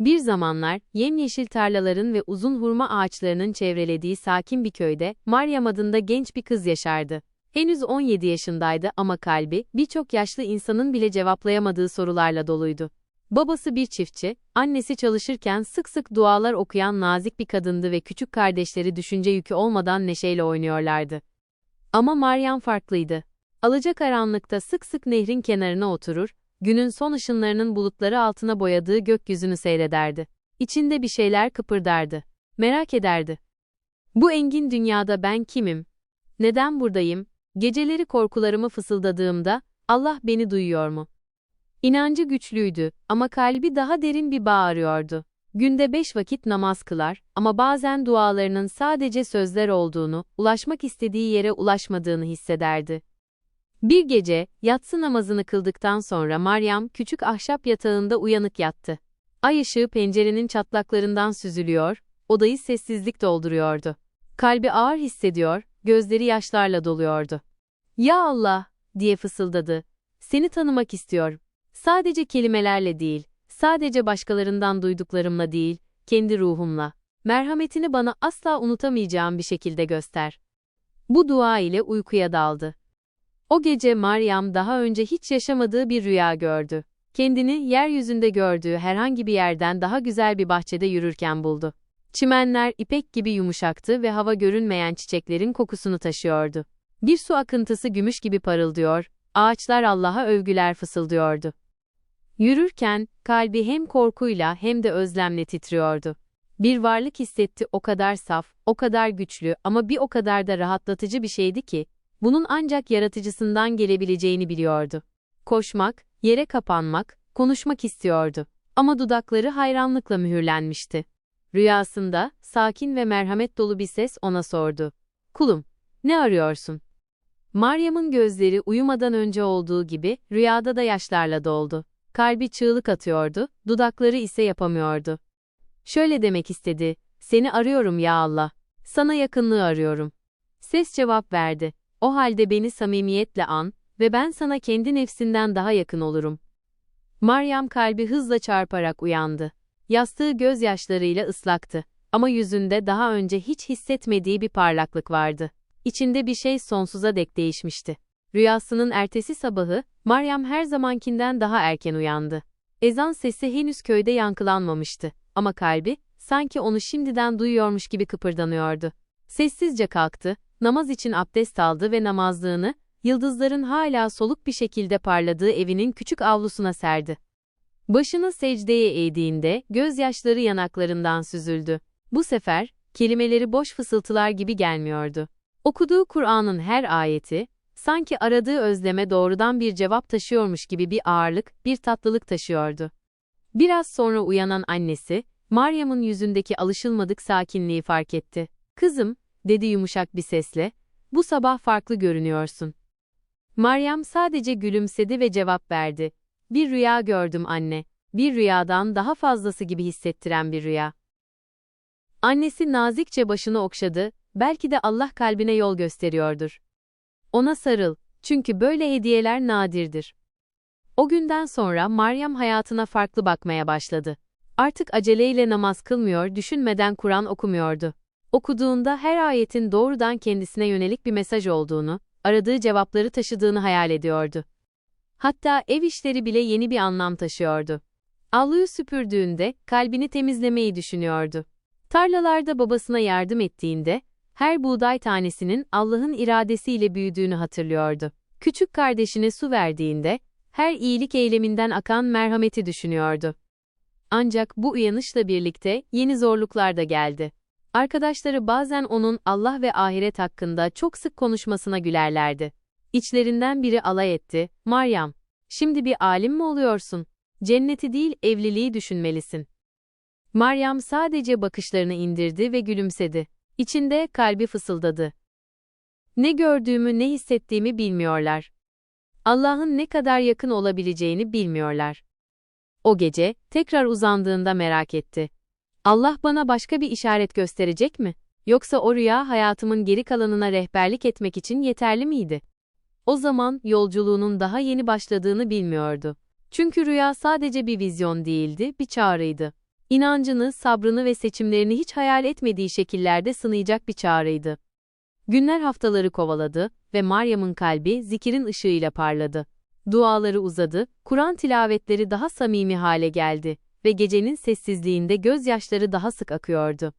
Bir zamanlar, yemyeşil tarlaların ve uzun hurma ağaçlarının çevrelediği sakin bir köyde, Maryam adında genç bir kız yaşardı. Henüz 17 yaşındaydı ama kalbi, birçok yaşlı insanın bile cevaplayamadığı sorularla doluydu. Babası bir çiftçi, annesi çalışırken sık sık dualar okuyan nazik bir kadındı ve küçük kardeşleri düşünce yükü olmadan neşeyle oynuyorlardı. Ama Maryam farklıydı. Alacakaranlıkta sık sık nehrin kenarına oturur, günün son ışınlarının bulutları altına boyadığı gökyüzünü seyrederdi. İçinde bir şeyler kıpırdardı. Merak ederdi. Bu engin dünyada ben kimim? Neden buradayım? Geceleri korkularımı fısıldadığımda, Allah beni duyuyor mu? İnancı güçlüydü ama kalbi daha derin bir bağ arıyordu. Günde beş vakit namaz kılar ama bazen dualarının sadece sözler olduğunu, ulaşmak istediği yere ulaşmadığını hissederdi. Bir gece, yatsı namazını kıldıktan sonra Maryam küçük ahşap yatağında uyanık yattı. Ay ışığı pencerenin çatlaklarından süzülüyor, odayı sessizlik dolduruyordu. Kalbi ağır hissediyor, gözleri yaşlarla doluyordu. Ya Allah, diye fısıldadı. Seni tanımak istiyorum. Sadece kelimelerle değil, sadece başkalarından duyduklarımla değil, kendi ruhumla. Merhametini bana asla unutamayacağım bir şekilde göster. Bu dua ile uykuya daldı. O gece Maryam daha önce hiç yaşamadığı bir rüya gördü. Kendini yeryüzünde gördüğü herhangi bir yerden daha güzel bir bahçede yürürken buldu. Çimenler ipek gibi yumuşaktı ve hava görünmeyen çiçeklerin kokusunu taşıyordu. Bir su akıntısı gümüş gibi parıldıyor, ağaçlar Allah'a övgüler fısıldıyordu. Yürürken, kalbi hem korkuyla hem de özlemle titriyordu. Bir varlık hissetti o kadar saf, o kadar güçlü ama bir o kadar da rahatlatıcı bir şeydi ki, bunun ancak yaratıcısından gelebileceğini biliyordu. Koşmak, yere kapanmak, konuşmak istiyordu. Ama dudakları hayranlıkla mühürlenmişti. Rüyasında, sakin ve merhamet dolu bir ses ona sordu. Kulum, ne arıyorsun? Maryam'ın gözleri uyumadan önce olduğu gibi, rüyada da yaşlarla doldu. Kalbi çığlık atıyordu, dudakları ise yapamıyordu. Şöyle demek istedi, seni arıyorum ya Allah. Sana yakınlığı arıyorum. Ses cevap verdi. O halde beni samimiyetle an ve ben sana kendi nefsinden daha yakın olurum. Maryam kalbi hızla çarparak uyandı. Yastığı gözyaşlarıyla ıslaktı ama yüzünde daha önce hiç hissetmediği bir parlaklık vardı. İçinde bir şey sonsuza dek değişmişti. Rüyasının ertesi sabahı, Maryam her zamankinden daha erken uyandı. Ezan sesi henüz köyde yankılanmamıştı ama kalbi, sanki onu şimdiden duyuyormuş gibi kıpırdanıyordu. Sessizce kalktı, namaz için abdest aldı ve namazlığını, yıldızların hala soluk bir şekilde parladığı evinin küçük avlusuna serdi. Başını secdeye eğdiğinde, gözyaşları yanaklarından süzüldü. Bu sefer, kelimeleri boş fısıltılar gibi gelmiyordu. Okuduğu Kur'an'ın her ayeti, sanki aradığı özleme doğrudan bir cevap taşıyormuş gibi bir ağırlık, bir tatlılık taşıyordu. Biraz sonra uyanan annesi, Maryam'ın yüzündeki alışılmadık sakinliği fark etti. Kızım, dedi yumuşak bir sesle, bu sabah farklı görünüyorsun. Maryam sadece gülümsedi ve cevap verdi. Bir rüya gördüm anne. Bir rüyadan daha fazlası gibi hissettiren bir rüya. Annesi nazikçe başını okşadı, belki de Allah kalbine yol gösteriyordur. Ona sarıl, çünkü böyle hediyeler nadirdir. O günden sonra Maryam hayatına farklı bakmaya başladı. Artık aceleyle namaz kılmıyor, düşünmeden Kur'an okumuyordu. Okuduğunda her ayetin doğrudan kendisine yönelik bir mesaj olduğunu, aradığı cevapları taşıdığını hayal ediyordu. Hatta ev işleri bile yeni bir anlam taşıyordu. Avluyu süpürdüğünde kalbini temizlemeyi düşünüyordu. Tarlalarda babasına yardım ettiğinde her buğday tanesinin Allah'ın iradesiyle büyüdüğünü hatırlıyordu. Küçük kardeşine su verdiğinde her iyilik eyleminden akan merhameti düşünüyordu. Ancak bu uyanışla birlikte yeni zorluklar da geldi. Arkadaşları bazen onun Allah ve ahiret hakkında çok sık konuşmasına gülerlerdi. İçlerinden biri alay etti, Maryam, şimdi bir alim mi oluyorsun? Cenneti değil evliliği düşünmelisin. Maryam sadece bakışlarını indirdi ve gülümsedi. İçinde kalbi fısıldadı. Ne gördüğümü ne hissettiğimi bilmiyorlar. Allah'ın ne kadar yakın olabileceğini bilmiyorlar. O gece, tekrar uzandığında merak etti. Allah bana başka bir işaret gösterecek mi? Yoksa o rüya hayatımın geri kalanına rehberlik etmek için yeterli miydi? O zaman yolculuğunun daha yeni başladığını bilmiyordu. Çünkü rüya sadece bir vizyon değildi, bir çağrıydı. İnancını, sabrını ve seçimlerini hiç hayal etmediği şekillerde sınayacak bir çağrıydı. Günler haftaları kovaladı ve Meryem'in kalbi zikirin ışığıyla parladı. Duaları uzadı, Kur'an tilavetleri daha samimi hale geldi ve gecenin sessizliğinde gözyaşları daha sık akıyordu.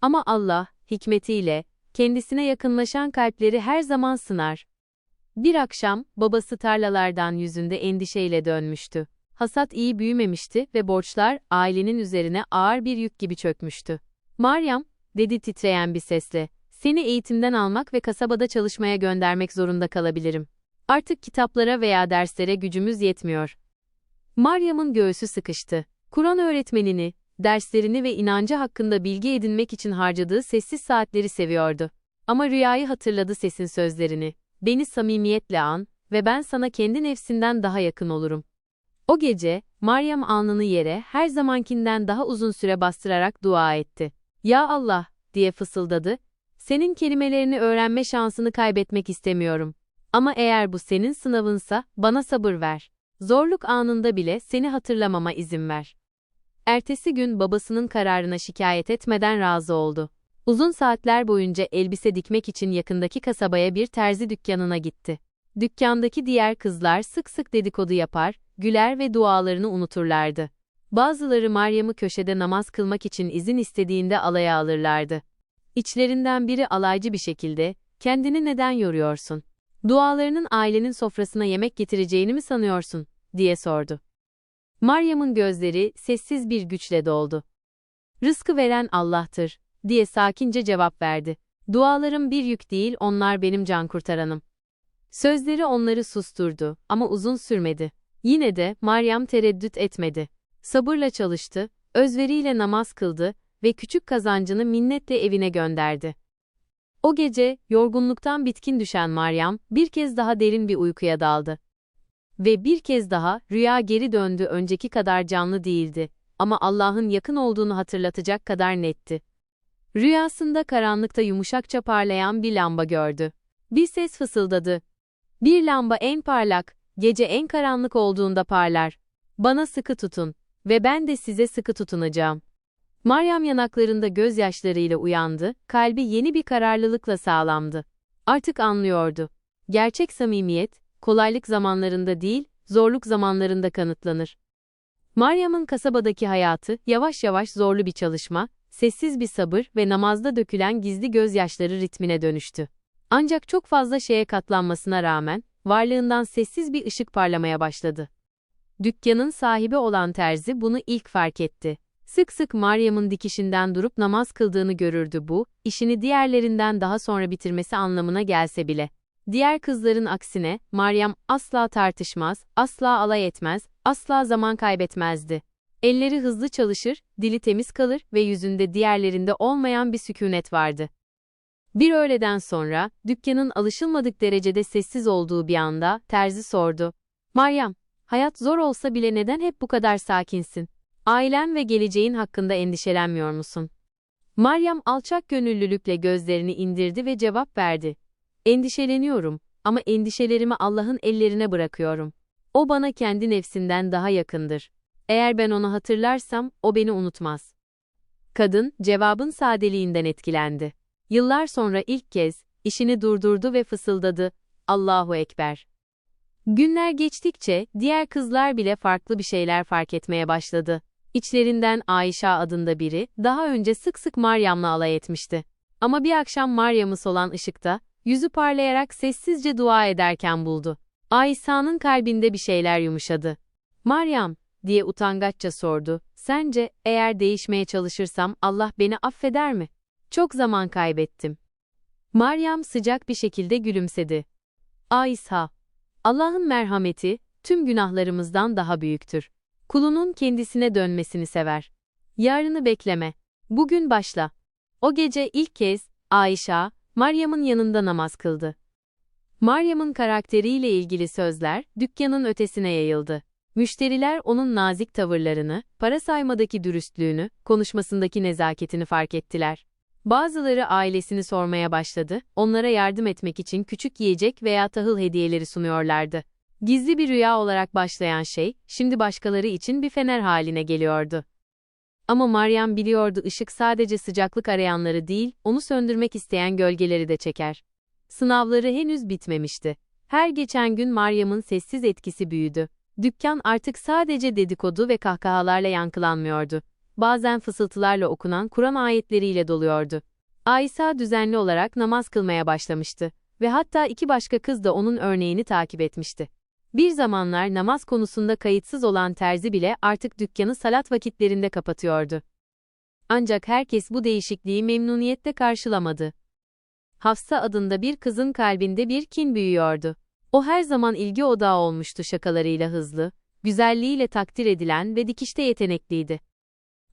Ama Allah, hikmetiyle, kendisine yakınlaşan kalpleri her zaman sınar. Bir akşam, babası tarlalardan yüzünde endişeyle dönmüştü. Hasat iyi büyümemişti ve borçlar ailenin üzerine ağır bir yük gibi çökmüştü. Meryem, dedi titreyen bir sesle, seni eğitimden almak ve kasabada çalışmaya göndermek zorunda kalabilirim. Artık kitaplara veya derslere gücümüz yetmiyor. Meryem'in göğsü sıkıştı. Kur'an öğretmenini, derslerini ve inancı hakkında bilgi edinmek için harcadığı sessiz saatleri seviyordu. Ama rüyayı hatırladı sesin sözlerini. Beni samimiyetle an ve ben sana kendi nefsinden daha yakın olurum. O gece, Meryem alnını yere her zamankinden daha uzun süre bastırarak dua etti. Ya Allah, diye fısıldadı, senin kelimelerini öğrenme şansını kaybetmek istemiyorum. Ama eğer bu senin sınavınsa, bana sabır ver. Zorluk anında bile seni hatırlamama izin ver. Ertesi gün babasının kararına şikayet etmeden razı oldu. Uzun saatler boyunca elbise dikmek için yakındaki kasabaya bir terzi dükkanına gitti. Dükkandaki diğer kızlar sık sık dedikodu yapar, güler ve dualarını unuturlardı. Bazıları Meryem'i köşede namaz kılmak için izin istediğinde alaya alırlardı. İçlerinden biri alaycı bir şekilde, kendini neden yoruyorsun? Dualarının ailenin sofrasına yemek getireceğini mi sanıyorsun? diye sordu. Meryem'in gözleri sessiz bir güçle doldu. Rızkı veren Allah'tır, diye sakince cevap verdi. Dualarım bir yük değil, onlar benim can kurtaranım. Sözleri onları susturdu ama uzun sürmedi. Yine de Meryem tereddüt etmedi. Sabırla çalıştı, özveriyle namaz kıldı ve küçük kazancını minnetle evine gönderdi. O gece, yorgunluktan bitkin düşen Meryem, bir kez daha derin bir uykuya daldı. Ve bir kez daha, rüya geri döndü önceki kadar canlı değildi. Ama Allah'ın yakın olduğunu hatırlatacak kadar netti. Rüyasında karanlıkta yumuşakça parlayan bir lamba gördü. Bir ses fısıldadı. Bir lamba en parlak, gece en karanlık olduğunda parlar. Bana sıkı tutun ve ben de size sıkı tutunacağım. Meryem yanaklarında gözyaşlarıyla uyandı, kalbi yeni bir kararlılıkla sağlamdı. Artık anlıyordu. Gerçek samimiyet, kolaylık zamanlarında değil, zorluk zamanlarında kanıtlanır. Meryem'in kasabadaki hayatı, yavaş yavaş zorlu bir çalışma, sessiz bir sabır ve namazda dökülen gizli gözyaşları ritmine dönüştü. Ancak çok fazla şeye katlanmasına rağmen, varlığından sessiz bir ışık parlamaya başladı. Dükkanın sahibi olan terzi bunu ilk fark etti. Sık sık Meryem'in dikişinden durup namaz kıldığını görürdü bu, işini diğerlerinden daha sonra bitirmesi anlamına gelse bile. Diğer kızların aksine, Meryem asla tartışmaz, asla alay etmez, asla zaman kaybetmezdi. Elleri hızlı çalışır, dili temiz kalır ve yüzünde diğerlerinde olmayan bir sükunet vardı. Bir öğleden sonra, dükkanın alışılmadık derecede sessiz olduğu bir anda, terzi sordu. Meryem, hayat zor olsa bile neden hep bu kadar sakinsin? Ailen ve geleceğin hakkında endişelenmiyor musun? Meryem alçak gönüllülükle gözlerini indirdi ve cevap verdi. Endişeleniyorum ama endişelerimi Allah'ın ellerine bırakıyorum. O bana kendi nefsinden daha yakındır. Eğer ben onu hatırlarsam, o beni unutmaz. Kadın, cevabın sadeliğinden etkilendi. Yıllar sonra ilk kez, işini durdurdu ve fısıldadı, Allahu Ekber. Günler geçtikçe, diğer kızlar bile farklı bir şeyler fark etmeye başladı. İçlerinden Ayşe adında biri, daha önce sık sık Meryem'le alay etmişti. Ama bir akşam Meryem'i solan ışıkta, yüzü parlayarak sessizce dua ederken buldu. Aysa'nın kalbinde bir şeyler yumuşadı. Meryem, diye utangaçça sordu, sence, eğer değişmeye çalışırsam Allah beni affeder mi? Çok zaman kaybettim. Meryem sıcak bir şekilde gülümsedi. Aysa, Allah'ın merhameti, tüm günahlarımızdan daha büyüktür. Kulunun kendisine dönmesini sever. Yarını bekleme. Bugün başla. O gece ilk kez, Ayşe, Meryem'in yanında namaz kıldı. Meryem'in karakteriyle ilgili sözler, dükkanın ötesine yayıldı. Müşteriler onun nazik tavırlarını, para saymadaki dürüstlüğünü, konuşmasındaki nezaketini fark ettiler. Bazıları ailesini sormaya başladı, onlara yardım etmek için küçük yiyecek veya tahıl hediyeleri sunuyorlardı. Gizli bir rüya olarak başlayan şey, şimdi başkaları için bir fener haline geliyordu. Ama Meryem biliyordu ışık sadece sıcaklık arayanları değil, onu söndürmek isteyen gölgeleri de çeker. Sınavları henüz bitmemişti. Her geçen gün Meryem'in sessiz etkisi büyüdü. Dükkan artık sadece dedikodu ve kahkahalarla yankılanmıyordu. Bazen fısıltılarla okunan Kur'an ayetleriyle doluyordu. Aysa düzenli olarak namaz kılmaya başlamıştı ve hatta iki başka kız da onun örneğini takip etmişti. Bir zamanlar namaz konusunda kayıtsız olan terzi bile artık dükkanı salat vakitlerinde kapatıyordu. Ancak herkes bu değişikliği memnuniyetle karşılamadı. Hafsa adında bir kızın kalbinde bir kin büyüyordu. O her zaman ilgi odağı olmuştu şakalarıyla hızlı, güzelliğiyle takdir edilen ve dikişte yetenekliydi.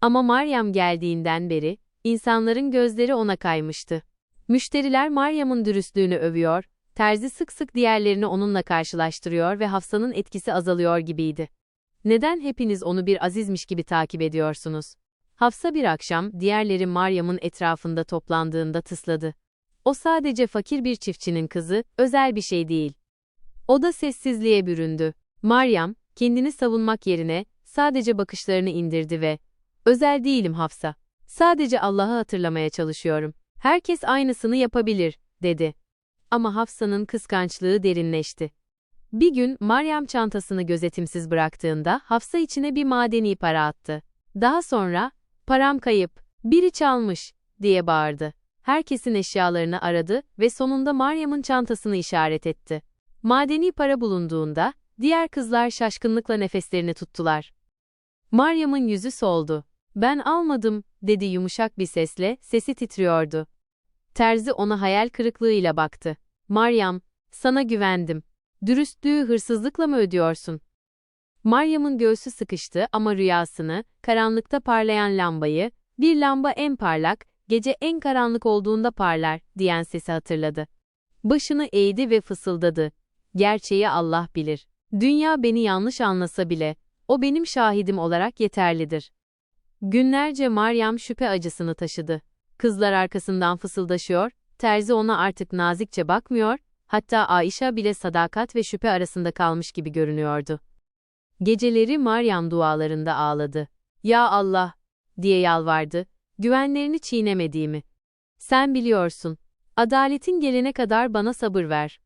Ama Meryem geldiğinden beri, insanların gözleri ona kaymıştı. Müşteriler Meryem'in dürüstlüğünü övüyor, terzi sık sık diğerlerini onunla karşılaştırıyor ve Hafsa'nın etkisi azalıyor gibiydi. Neden hepiniz onu bir azizmiş gibi takip ediyorsunuz? Hafsa bir akşam, diğerleri Meryem'in etrafında toplandığında tısladı. O sadece fakir bir çiftçinin kızı, özel bir şey değil. O da sessizliğe büründü. Meryem, kendini savunmak yerine, sadece bakışlarını indirdi ve, özel değilim Hafsa. Sadece Allah'ı hatırlamaya çalışıyorum. Herkes aynısını yapabilir, dedi. Ama Hafsa'nın kıskançlığı derinleşti. Bir gün Meryem çantasını gözetimsiz bıraktığında Hafsa içine bir madeni para attı. Daha sonra, param kayıp, biri çalmış, diye bağırdı. Herkesin eşyalarını aradı ve sonunda Meryem'in çantasını işaret etti. Madeni para bulunduğunda, diğer kızlar şaşkınlıkla nefeslerini tuttular. Meryem'in yüzü soldu. Ben almadım, dedi yumuşak bir sesle, sesi titriyordu. Terzi ona hayal kırıklığıyla baktı. Meryem, sana güvendim. Dürüstlüğü hırsızlıkla mı ödüyorsun? Meryem'in göğsü sıkıştı ama rüyasını, karanlıkta parlayan lambayı, bir lamba en parlak, gece en karanlık olduğunda parlar, diyen sesi hatırladı. Başını eğdi ve fısıldadı. Gerçeği Allah bilir. Dünya beni yanlış anlasa bile, o benim şahidim olarak yeterlidir. Günlerce Meryem şüphe acısını taşıdı. Kızlar arkasından fısıldaşıyor, terzi ona artık nazikçe bakmıyor, hatta Aişa bile sadakat ve şüphe arasında kalmış gibi görünüyordu. Geceleri Meryem dualarında ağladı. Ya Allah, diye yalvardı, güvenlerini çiğnemediğimi. Sen biliyorsun, adaletin gelene kadar bana sabır ver.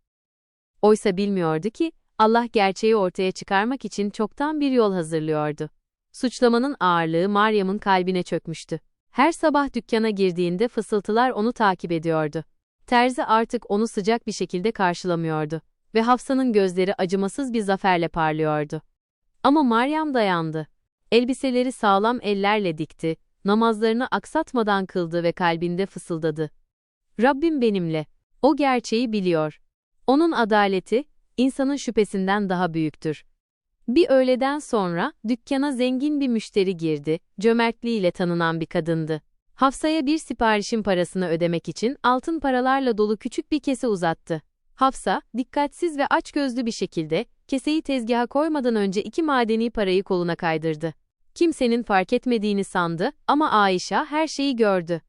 Oysa bilmiyordu ki, Allah gerçeği ortaya çıkarmak için çoktan bir yol hazırlıyordu. Suçlamanın ağırlığı Meryem'in kalbine çökmüştü. Her sabah dükkana girdiğinde fısıltılar onu takip ediyordu. Terzi artık onu sıcak bir şekilde karşılamıyordu ve Hafsa'nın gözleri acımasız bir zaferle parlıyordu. Ama Meryem dayandı. Elbiseleri sağlam ellerle dikti, namazlarını aksatmadan kıldı ve kalbinde fısıldadı. Rabbim benimle. O gerçeği biliyor. Onun adaleti, insanın şüphesinden daha büyüktür. Bir öğleden sonra dükkana zengin bir müşteri girdi, cömertliğiyle tanınan bir kadındı. Hafsa'ya bir siparişin parasını ödemek için altın paralarla dolu küçük bir kese uzattı. Hafsa, dikkatsiz ve açgözlü bir şekilde, keseyi tezgaha koymadan önce iki madeni parayı koluna kaydırdı. Kimsenin fark etmediğini sandı ama Ayşe her şeyi gördü.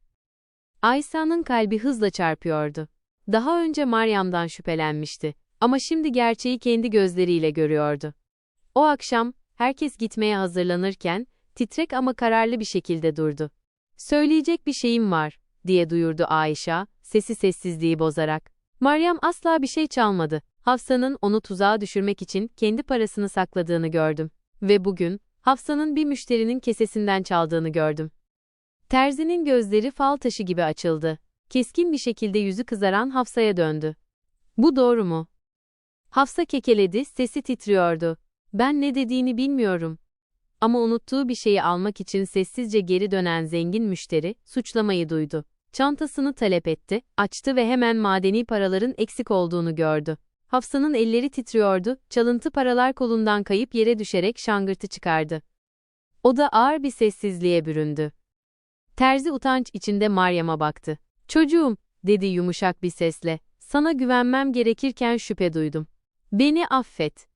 Aysa'nın kalbi hızla çarpıyordu. Daha önce Meryem'den şüphelenmişti ama şimdi gerçeği kendi gözleriyle görüyordu. O akşam, herkes gitmeye hazırlanırken, titrek ama kararlı bir şekilde durdu. Söyleyecek bir şeyim var, diye duyurdu Ayşe, sesi sessizliği bozarak. Meryem asla bir şey çalmadı. Hafsa'nın onu tuzağa düşürmek için kendi parasını sakladığını gördüm. Ve bugün, Hafsa'nın bir müşterinin kesesinden çaldığını gördüm. Terzinin gözleri fal taşı gibi açıldı. Keskin bir şekilde yüzü kızaran Hafsa'ya döndü. Bu doğru mu? Hafsa kekeledi, sesi titriyordu. Ben ne dediğini bilmiyorum. Ama unuttuğu bir şeyi almak için sessizce geri dönen zengin müşteri, suçlamayı duydu. Çantasını talep etti, açtı ve hemen madeni paraların eksik olduğunu gördü. Hafsa'nın elleri titriyordu, çalıntı paralar kolundan kayıp yere düşerek şangırtı çıkardı. O da ağır bir sessizliğe büründü. Terzi utanç içinde Meryem'e baktı. Çocuğum, dedi yumuşak bir sesle, sana güvenmem gerekirken şüphe duydum. Beni affet.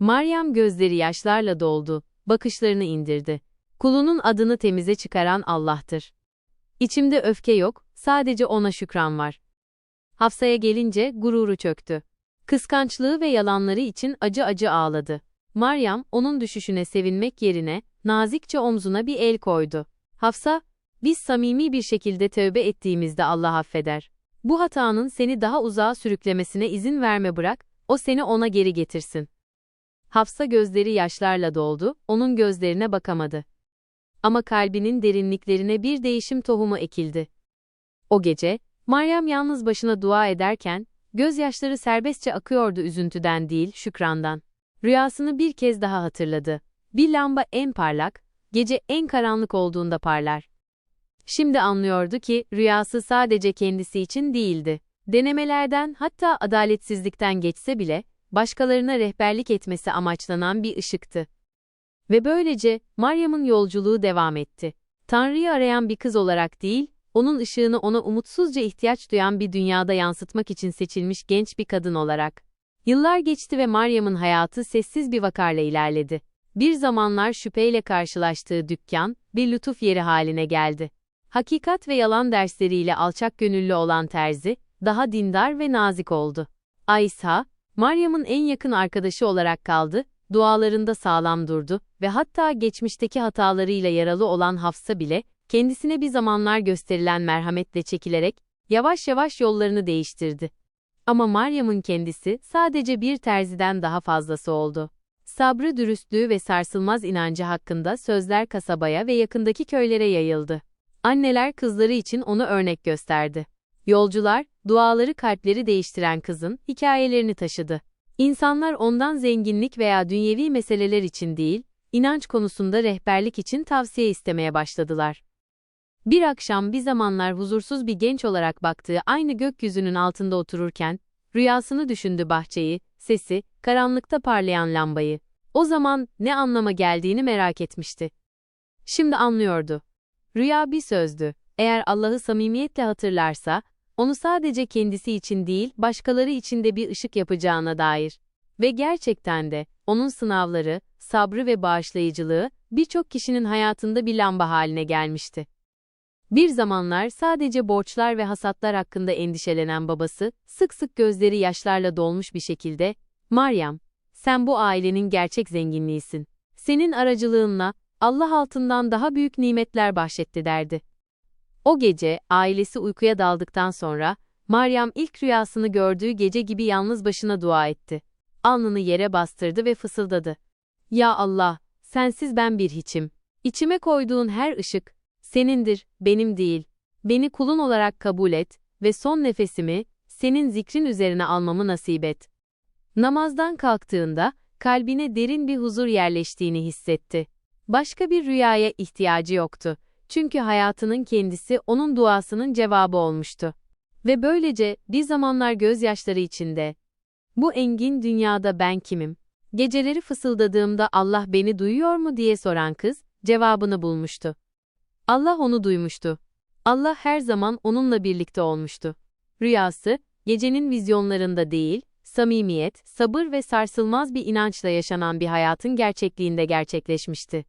Meryem gözleri yaşlarla doldu, bakışlarını indirdi. Kulunun adını temize çıkaran Allah'tır. İçimde öfke yok, sadece ona şükran var. Hafsa'ya gelince gururu çöktü. Kıskançlığı ve yalanları için acı acı ağladı. Meryem, onun düşüşüne sevinmek yerine, nazikçe omzuna bir el koydu. Hafsa, biz samimi bir şekilde tövbe ettiğimizde Allah affeder. Bu hatanın seni daha uzağa sürüklemesine izin verme bırak, o seni ona geri getirsin. Hafsa gözleri yaşlarla doldu, onun gözlerine bakamadı. Ama kalbinin derinliklerine bir değişim tohumu ekildi. O gece, Meryem yalnız başına dua ederken, gözyaşları serbestçe akıyordu üzüntüden değil, şükrandan. Rüyasını bir kez daha hatırladı. Bir lamba en parlak, gece en karanlık olduğunda parlar. Şimdi anlıyordu ki, rüyası sadece kendisi için değildi. Denemelerden hatta adaletsizlikten geçse bile, başkalarına rehberlik etmesi amaçlanan bir ışıktı. Ve böylece, Meryem'in yolculuğu devam etti. Tanrı'yı arayan bir kız olarak değil, onun ışığını ona umutsuzca ihtiyaç duyan bir dünyada yansıtmak için seçilmiş genç bir kadın olarak. Yıllar geçti ve Meryem'in hayatı sessiz bir vakarla ilerledi. Bir zamanlar şüpheyle karşılaştığı dükkan, bir lütuf yeri haline geldi. Hakikat ve yalan dersleriyle alçak gönüllü olan terzi, daha dindar ve nazik oldu. Aysa, Meryem'in en yakın arkadaşı olarak kaldı, dualarında sağlam durdu ve hatta geçmişteki hatalarıyla yaralı olan Hafsa bile, kendisine bir zamanlar gösterilen merhametle çekilerek, yavaş yavaş yollarını değiştirdi. Ama Meryem'in kendisi sadece bir terziden daha fazlası oldu. Sabrı, dürüstlüğü ve sarsılmaz inancı hakkında sözler kasabaya ve yakındaki köylere yayıldı. Anneler kızları için onu örnek gösterdi. Yolcular, duaları kalpleri değiştiren kızın hikayelerini taşıdı. İnsanlar ondan zenginlik veya dünyevi meseleler için değil, inanç konusunda rehberlik için tavsiye istemeye başladılar. Bir akşam bir zamanlar huzursuz bir genç olarak baktığı aynı gökyüzünün altında otururken, rüyasını düşündü bahçeyi, sesi, karanlıkta parlayan lambayı. O zaman ne anlama geldiğini merak etmişti. Şimdi anlıyordu. Rüya bir sözdü. Eğer Allah'ı samimiyetle hatırlarsa, onu sadece kendisi için değil, başkaları için de bir ışık yapacağına dair. Ve gerçekten de, onun sınavları, sabrı ve bağışlayıcılığı, birçok kişinin hayatında bir lamba haline gelmişti. Bir zamanlar sadece borçlar ve hasatlar hakkında endişelenen babası, sık sık gözleri yaşlarla dolmuş bir şekilde, Meryem, sen bu ailenin gerçek zenginliğisin. Senin aracılığınla, Allah altından daha büyük nimetler bahşetti derdi. O gece, ailesi uykuya daldıktan sonra, Meryem ilk rüyasını gördüğü gece gibi yalnız başına dua etti. Alnını yere bastırdı ve fısıldadı. Ya Allah, sensiz ben bir hiçim. İçime koyduğun her ışık, senindir, benim değil. Beni kulun olarak kabul et ve son nefesimi, senin zikrin üzerine almamı nasip et. Namazdan kalktığında, kalbine derin bir huzur yerleştiğini hissetti. Başka bir rüyaya ihtiyacı yoktu. Çünkü hayatının kendisi onun duasının cevabı olmuştu. Ve böylece bir zamanlar gözyaşları içinde, bu engin dünyada ben kimim? Geceleri fısıldadığımda Allah beni duyuyor mu diye soran kız, cevabını bulmuştu. Allah onu duymuştu. Allah her zaman onunla birlikte olmuştu. Rüyası, gecenin vizyonlarında değil, samimiyet, sabır ve sarsılmaz bir inançla yaşanan bir hayatın gerçekliğinde gerçekleşmişti.